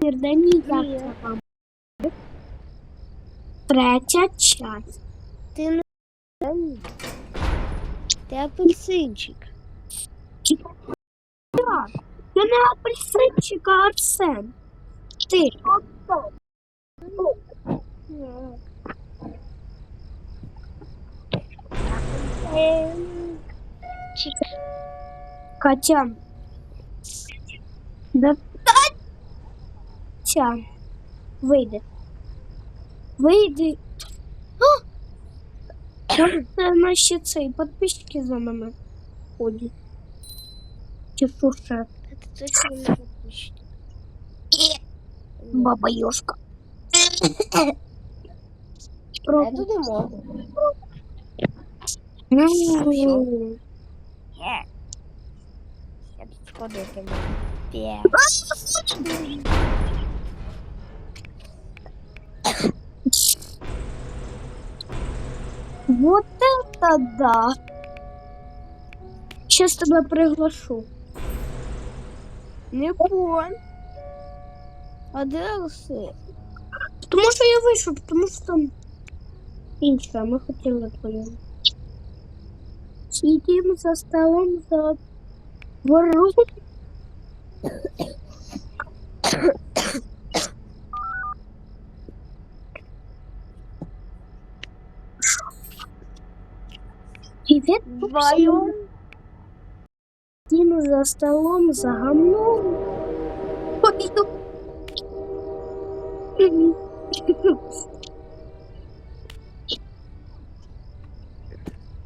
Це вам? Третя часть. Ти не. Ти апельсинчик. Я не апельсинчик, а Арсен. Ти. Катя. Да. Катя. Вийди. Вийди. А! Це наші цей підписчики за нами ходять. Чи що ще? Це точно не запущено. Баба Йошка. Я туди можу. Ну, Я тут сходити Вот это да. Сейчас тебя приглашу. Не пон. А де Арсен? Тому що я вийшов, тому що там інше, ми хотіли твою. Сидим за столом за вору. Привет, Вдвоєм. Сидим за столом за гамном.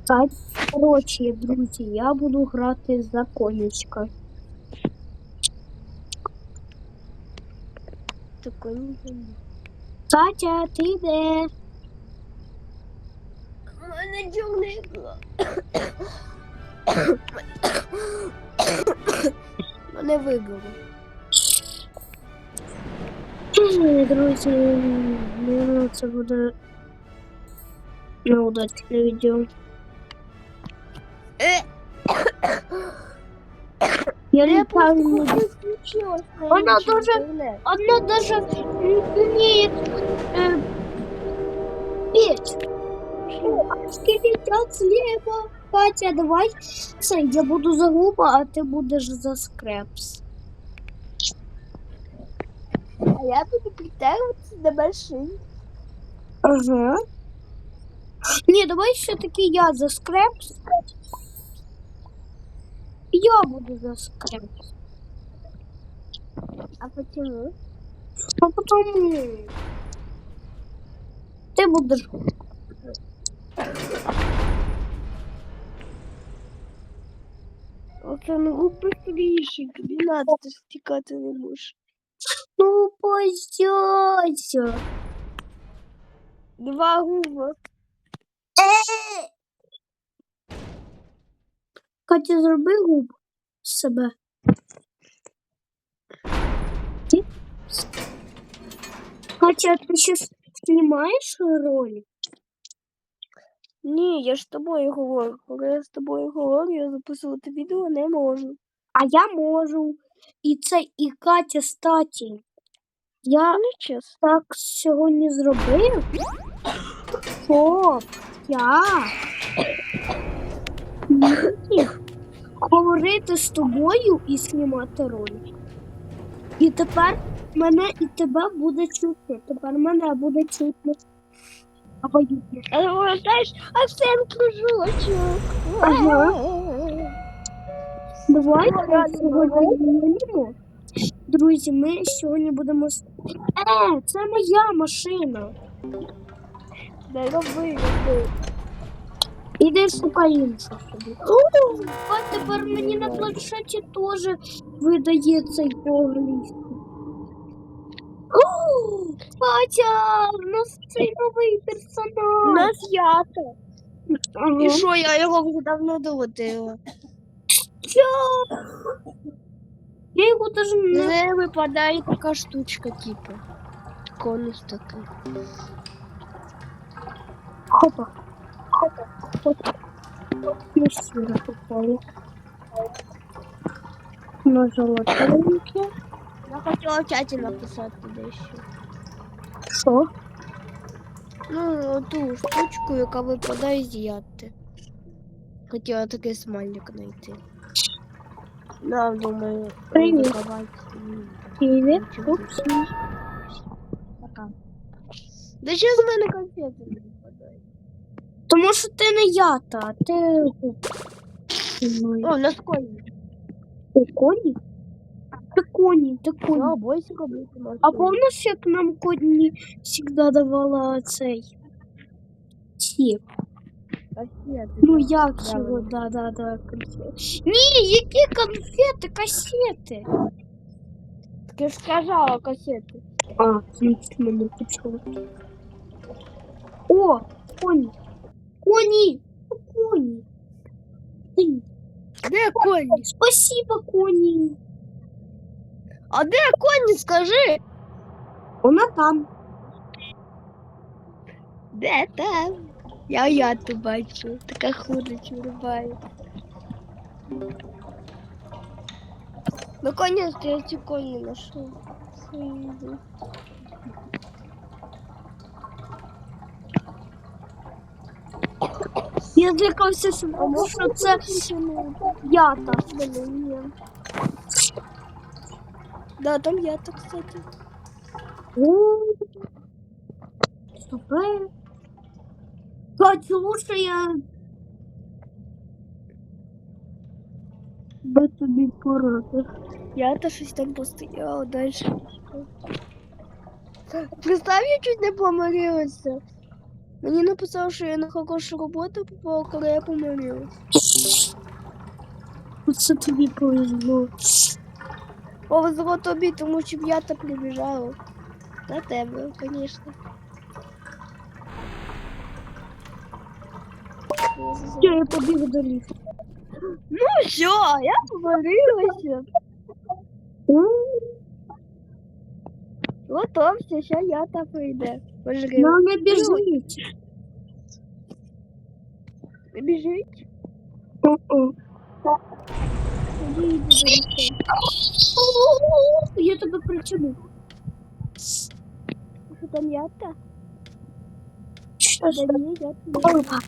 Так, коротше, друзі, я буду грати за конячка. Такой не. Катя, ти де? У мене чорний глаз. Мене вибило. Ой, Друзі, ну, це буде неудачне відео. Е, Я я не просто пам'ятаю. не включилась на Вона інший дуже- інтернет. Она даже умеет э, петь. Летят слева. Катя, давай це, я буду за губа, а ти будеш за скрепс. А я буду притягиваться до машин. Ага. Ні, давай все-таки я за скрепс. Я буду за скрепс. А почему? А потом ти будеш. Оксан губи стрішик, не надо, ти ж втікати не можеш. Ну, позяйся. Два губа. Катя, зроби губ з себе. Ти? Катя, ти зараз знімаєш ролик? Ні, я ж з тобою говорю. Коли я з тобою говорю, я записувати відео не можу. А я можу. І це і Катя, статі. Я Не чесно. так сьогодні зробив. Щоб я міг говорити з тобою і знімати ролик. І тепер мене і тебе буде чутно. Тепер мене буде чутно. Обоюдно. А ти пам'ятаєш, Арсен. Ага. Давайте сьогодні. Друзі, ми сьогодні будемо. Е, це моя машина. Роби. Іди шукай іншу собі. А тепер мені на планшеті теж видає цей по-англійську. О, Катя, у нас цей новий У персонаж. нас ято. Ага. І що, я його вже давно долетила. Чо? Я його даже не З неї випадає така штучка, типу. Конус такий. Хопа. Хопа. Хопа. Ну, сюда попало. На золотеньке. Я хотіла в чаті написати Дещо. Що? Ну, ту штучку, яка випадає з ядти. Хотіла такий смайлик знайти. На, думаю, Привіт. Пока. Да що з мене конфети не випадають? Тому що ти не ята, а ти. О, на школі. Ти коні? Ти коні, ти коні. Ну, бойсика бути можна. А помниш, як нам коні завжди давала цей? Ті. Кассети. Ну да. як Да, його, да. да, да, да, конфети. Ні, які конфети, касети. Так я ж сказала кассети. А, значить, мене почало. О, коні. Коні. О, Коні. Ей, Де коні? Спасибо, коні. А де коні, скажи? Вона там. Де там? Я я тут бачу. Така худа чурбає. Наконец-то я ці коні знайшов. Я злякався, що, це ята. Блин, ні. Да, там я так, кстати. Супер. Кстати, лучше я би тобі порадив. Я то щось там постояла дальше. Представь, я чуть не помирилася. Мені написав, що я на хорошу роботу попала, коли я помирилась. Це тобі повезло. Повезло тобі, тому що б я та прибіжала. На тебе, звісно. Все, я побіг до ліфту. Ну все, я помирилася. О, Готовся, що я та прийде. Пожри. Ну, не біжить. Біжить. Я тебе причину. Що там я та? Що ж? Опа.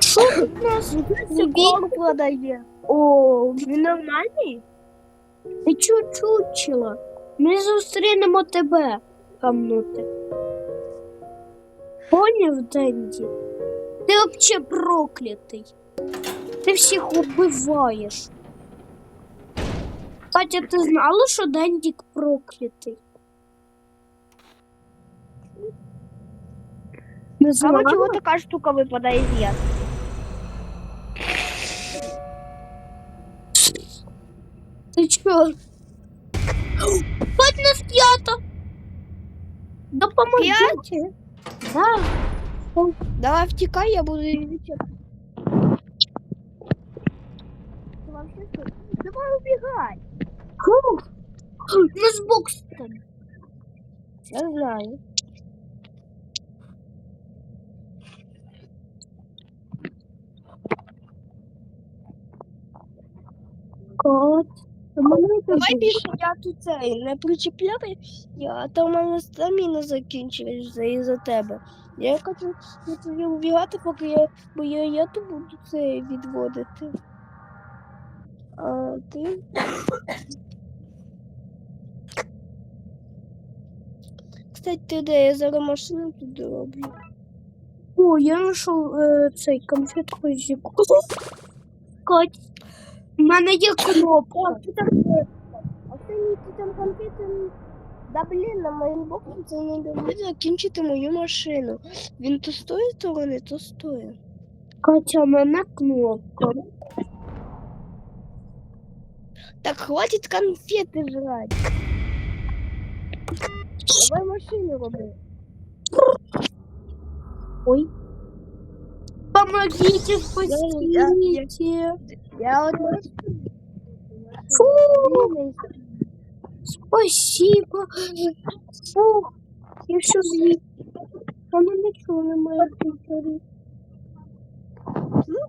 Що тут у нас? Цикор продає. О, Він нормальний? ти чучучила. Ми зустрінемо тебе, камнути. Поняв, Денді? Ти взагалі проклятий. Ти всіх убиваєш. Катя, ти знала, що Дендік проклятий? Не знала? А чого така штука випадає з яд? Ти чо? Хоть нас п'ята. Допоможіть. Да. Давай втікай, я буду її чекати. Вообще что? Давай убегай. Фух. На збокс там. Я знаю. Кот. Давай більше я тут цей не причепляю, я, а то в мене стаміна закінчилась за, із-за тебе. Я хочу тобі убігати, поки я, бо я, я тут буду це відводити. А ти? Кстати, ти де я зараз машину тут роблю. О, я знайшов е, цей конфетку з яку. Кот. У мене є кнопка. О, ти там а ти, ти там конфети. Да блін, на моєму боку це не дає закінчити мою машину. Він то з тої сторони, то з тої. Катя, у мене кнопка. Так хватит конфеты жрать. Давай машину роби. Ой. Помогите, спасите. Я от Фу, спасибо. Фух, я що злі. А ну нічого немає в комп'ютері.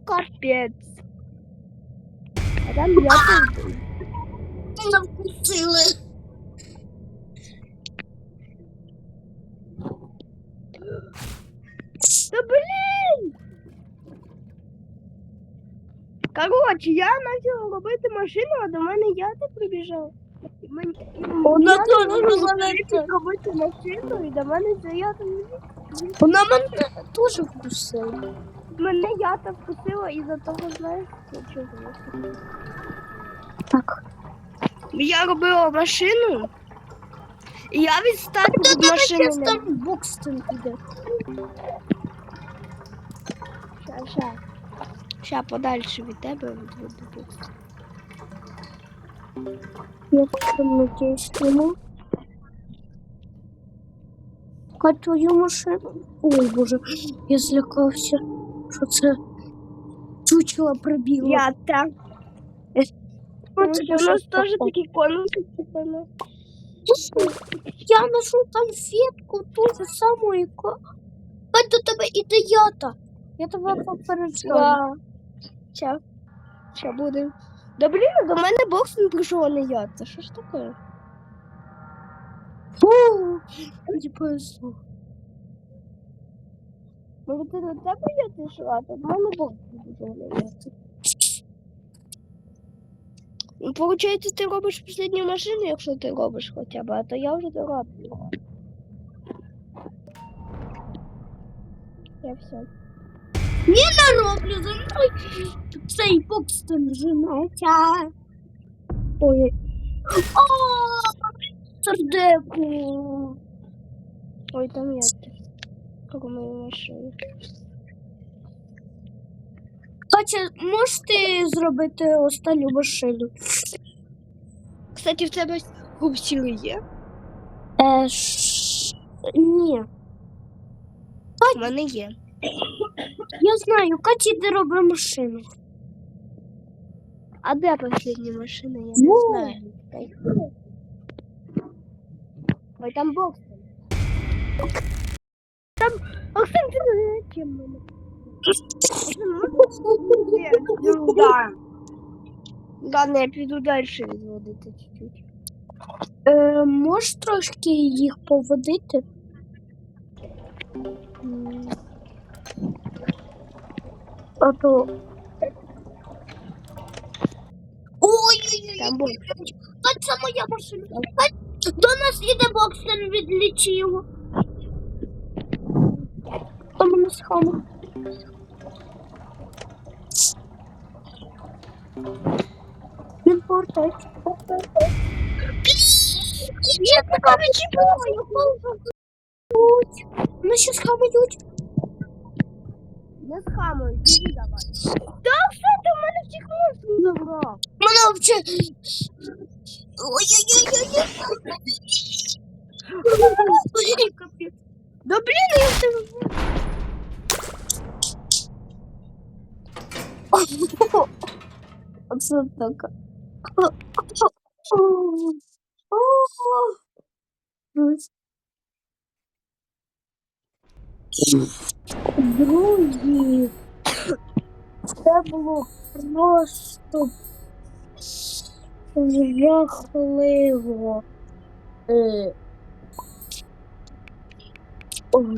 капець. А там я тут. Мене вкусили. Та блін! Коротше, я почала робити машину, а до мене ята прибіжав. Мені- Вона я теж розуміється. робити машину, і до мене ця ята Вона мене теж вкусила. мене ята вкусила із-за того, знаєш, чого. Так. Я робила машину, і я відстати від машини. Зараз не там іде. Ща, ща. Ща подальше від тебе відведу. Я надіюсь йому. Твою машину. Ой, боже, я злякався, що це чучело прибігло. Я так. Це У нас щось такі конуси, типу, ну. Я ношу конфетку ту же саму, яку. Хай до тебе іде ята. Я тебе попереджаю. Ща. Ща буде. Да блін, до мене бокс не прийшов, а не я. Це що ж таке? Фу. Може ти на тебе я пішла, а до мене бокс не прийшов, а не я. Ну, Получається, ти робиш последню машину, якщо ти робиш хоча б, а то я вже дороблю. Я все. Я роблю за цей Бокстон женеться. Ой. О, сердеку. Ой, там я Как мою машину. Катя, можеш ти зробити останню машину? Кстати, в тебе губсіли є? Е, ш... Ні. У мене є. Я знаю, Каті де робить машину. А де последня машина? Я Ну. не знаю. Ой, там бокс. Там Оксан, не зачем мене? Ну, да. Ладно, я піду далі відводити чуть-чуть. Е, можеш трошки їх поводити? М, А то. Ой-ой-ой, Там бокс. Кать, це моя машина. До нас іде Бокстон, відлічи його. Там мене схама. Він повертається. Я така відчіпаю. Вони ще схамають. Не схамуй, біжи давай. Да, все, ти в мене всіх монстрів забрав. Мене взагалі... Ой-ой-ой-ой. Ой, капець. Да блін, я в тебе. Оце так. Друзі, це було просто жахливо. Е.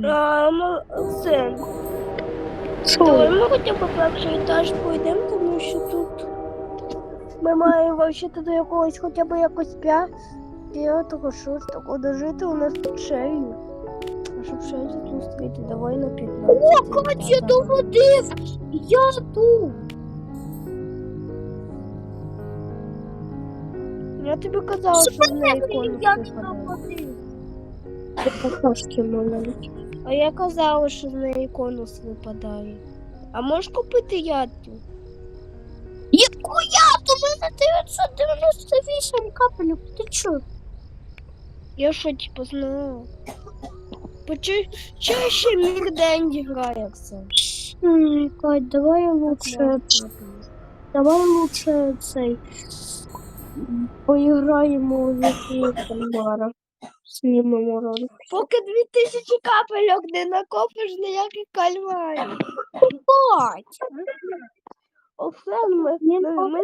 А, ну, це. Давай ми хоча б перший етаж пройдемо, тому що тут ми маємо вообще до якогось хоча б якось п'я- п'ятого, шостого дожити у нас тут шею. Щоб шею зустріти, давай на 15. О, Кать, я доводив! Я тут! Я тобі казала, що з неї конус Я не випадає. какашки маленькі. А я казала, що з неї конус випадає. А можеш купити ядку? Яку я? То в мене 998 капелюк. Ти чо? Я що, типу, знала? Почу... Чаще Мірденді грає, Оксан. М, Кать, давай лучше, давай лучше цей поіграємо в який кальмара. Знімемо ролик. Поки 2000 капельок не накопиш ніяких кальмарів. Кать! Оксан, ми, ми, ми.